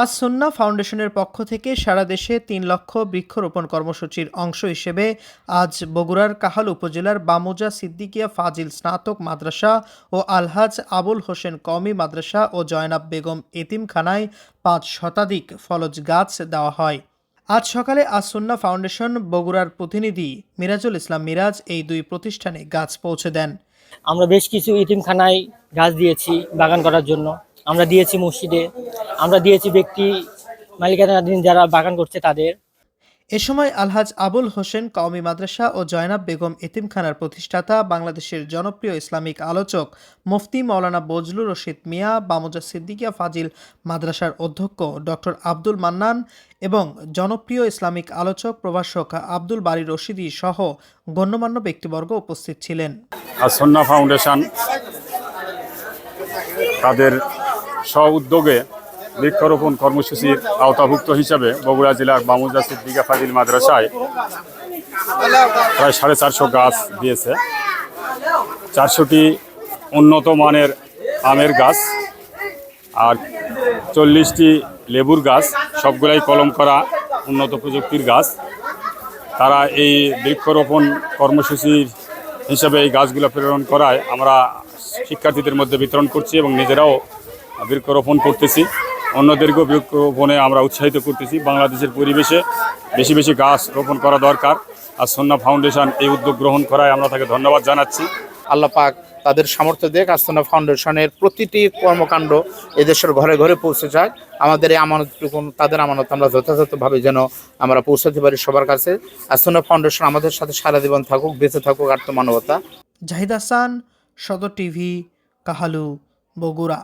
আজ সন্না ফাউন্ডেশনের পক্ষ থেকে সারা দেশে তিন লক্ষ বৃক্ষরোপণ কর্মসূচির অংশ হিসেবে আজ বগুড়ার কাহাল উপজেলার বামুজা সিদ্দিকিয়া ফাজিল স্নাতক মাদ্রাসা ও আলহাজ আবুল হোসেন কওমি মাদ্রাসা ও জয়নাব বেগম এতিমখানায় পাঁচ শতাধিক ফলজ গাছ দেওয়া হয়। আজ সকালে আসন্না ফাউন্ডেশন বগুড়ার প্রতিনিধি মিরাজুল ইসলাম মিরাজ এই দুই প্রতিষ্ঠানে গাছ পৌঁছে দেন। আমরা বেশ কিছু ইতিমখানায় গাছ দিয়েছি বাগান করার জন্য। আমরা দিয়েছি মসজিদে। আমরা দিয়েছি ব্যক্তি মালিকানাধীন যারা বাগান করছে তাদের। এ সময় আলহাজ আবুল হোসেন কওমি মাদ্রাসা ও জয়নাব বেগম এতিমখানার প্রতিষ্ঠাতা বাংলাদেশের জনপ্রিয় ইসলামিক আলোচক মুফতি মৌলানা বজলুর রশিদ মিয়া বামুজা সিদ্দিকিয়া ফাজিল মাদ্রাসার অধ্যক্ষ ডক্টর আব্দুল মান্নান এবং জনপ্রিয় ইসলামিক আলোচক প্রভাষক আব্দুল বারি রশিদি সহ গণ্যমান্য ব্যক্তিবর্গ উপস্থিত ছিলেন। আসন্না ফাউন্ডেশন তাদের স্ব উদ্যোগে বৃক্ষরোপণ কর্মসূচির আওতাভুক্ত হিসাবে বগুড়া জেলার বামুজা সিদ্দিকা ফাজিল মাদ্রাসায় প্রায় সাড়ে চারশো গাছ দিয়েছে। চারশোটি উন্নত মানের আমের গাছ আর চল্লিশটি লেবুর গাছ, সবগুলাই কলম করা উন্নত প্রযুক্তির গাছ। তারা এই বৃক্ষরোপণ কর্মসূচির হিসাবে এই গাছগুলো প্রেরণ করায় আমরা শিক্ষার্থীদের মধ্যে বিতরণ করছি এবং নিজেরাও বৃক্ষরোপণ করতেছি। অন্যদেরকেও বৃক্ষরোপণে আমরা উৎসাহিত করতেছি। বাংলাদেশের পরিবেশে বেশি বেশি গাছ রোপণ করা দরকার আর সন্না ফাউন্ডেশন এই উদ্যোগ গ্রহণ করায় আমরা তাকে ধন্যবাদ জানাচ্ছি। আল্লাহ পাক তাদের সামর্থ্য দেখ আস্তনা ফাউন্ডেশনের প্রতিটি কর্মকাণ্ড এদেশের ঘরে ঘরে পৌঁছে যায়। আমাদের এই আমানতটুকু তাদের আমানত আমরা যথাযথভাবে যেন আমরা পৌঁছাতে পারি সবার কাছে। আস্তনা ফাউন্ডেশন আমাদের সাথে সারা জীবন থাকুক বেঁচে থাকুক আত্মমানবতা। জাহিদ হাসান সদর টিভি কাহালু বগুড়া।